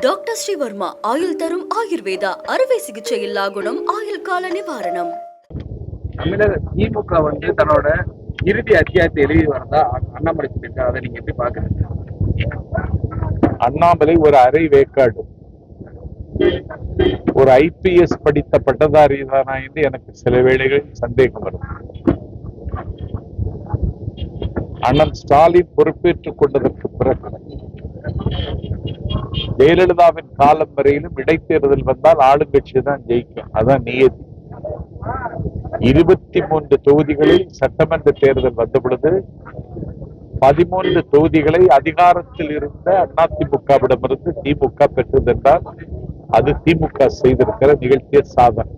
Doctor Sreevarma ஆயுள் தரும் ஆயுர்வேதா அறுவை சிகிச்சை இல்லா குணம் ஆயுள் கால நிவாரணம். தமிழக திமுக வந்து தன்னோட இறுதி அத்தியாயத்தை எழுதி வரதா அண்ணாமலை சொல்லியிருக்காரு. அதை நீங்க எப்படி பாக்குறீங்க? அண்ணாமலை ஒரு அரை வேக்காடு. ஒரு ஐபிஎஸ் படித்த பட்டதாரி தானா என்று எனக்கு சில வேளைகளில் சந்தேகம் வரும். அண்ணன் ஸ்டாலின் பொறுப்பேற்றுக் கொண்டதற்கு பிறகு ஜெயலலிதாவின் காலம் வரையிலும் இடைத்தேர்தல் வந்தால் ஆளுங்கட்சி தான் ஜெயிக்கும். அதான் நியதி. இருபத்தி மூன்று தொகுதிகளில் சட்டமன்ற தேர்தல் வந்த பொழுது பதிமூன்று தொகுதிகளை அதிகாரத்தில் இருந்த அதிமுகவிடமிருந்து திமுக பெற்றதென்றால் அது திமுக செய்திருக்கிற நிகழ்ச்சிய சாதனை.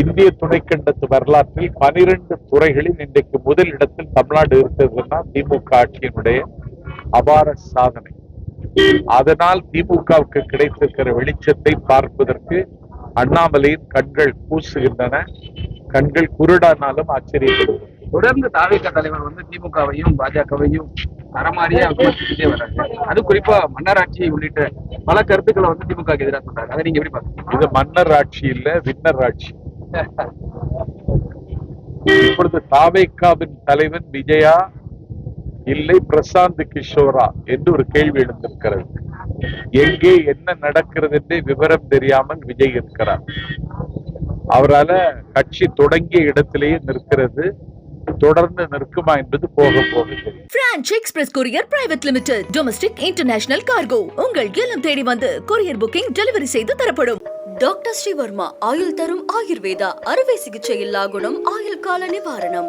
இந்திய துணைக்கண்டத்து வரலாற்றில் பனிரெண்டு துறைகளில் இன்றைக்கு முதல் இடத்தில் தமிழ்நாடு இருக்கிறதுனா திமுக ஆட்சியினுடைய அபார சாதனை. அதனால் திமுகவுக்கு கிடைத்திருக்கிற வெளிச்சத்தை பார்ப்பதற்கு அண்ணாமலையின் கண்கள் கூசுகின்றன கண்கள் குருடானாலும் ஆச்சரியப்படுகிறது. தொடர்ந்து தாவேக தலைவர் வந்து திமுகவையும் பாஜகவையும் தரமாரியே விமர்சிச்சுட்டே வர்றாங்க அது குறிப்பா மன்னராட்சி உள்ளிட்ட பல கருத்துக்களை வந்து திமுக எதிராக சொல்றாங்க அதை நீங்க எப்படி பாக்குறீங்க இது மன்னர் ஆட்சி இல்ல வின்னர் ஆட்சி இப்பொழுது தாவேக்காவின் தலைவன் விஜயா இல்லை பிரசாந்த் கிஷோரா என்று ஒரு கேள்வி எழுந்திருக்கிறது. எங்கே என்ன நடக்கிறது என்று விவரம் தெரியாமல் விஜய் இருக்கிறார். அவரால கட்சி தொடங்கிய இடத்திலேயே நிற்கிறது. தொடர்ந்து நிற்குமா என்பது போக போக branch express courier private limited domestic international cargo. உங்கள் இல்லம் தேடி வந்து கொரியர் புக்கிங் டெலிவரி செய்து தரப்படும். டாக்டர் ஸ்ரீவர்மா ஆயுள் தரும் ஆயுர்வேதா அறுவை சிகிச்சை இல்லா குணம் ஆயுள் கால நிவாரணம்.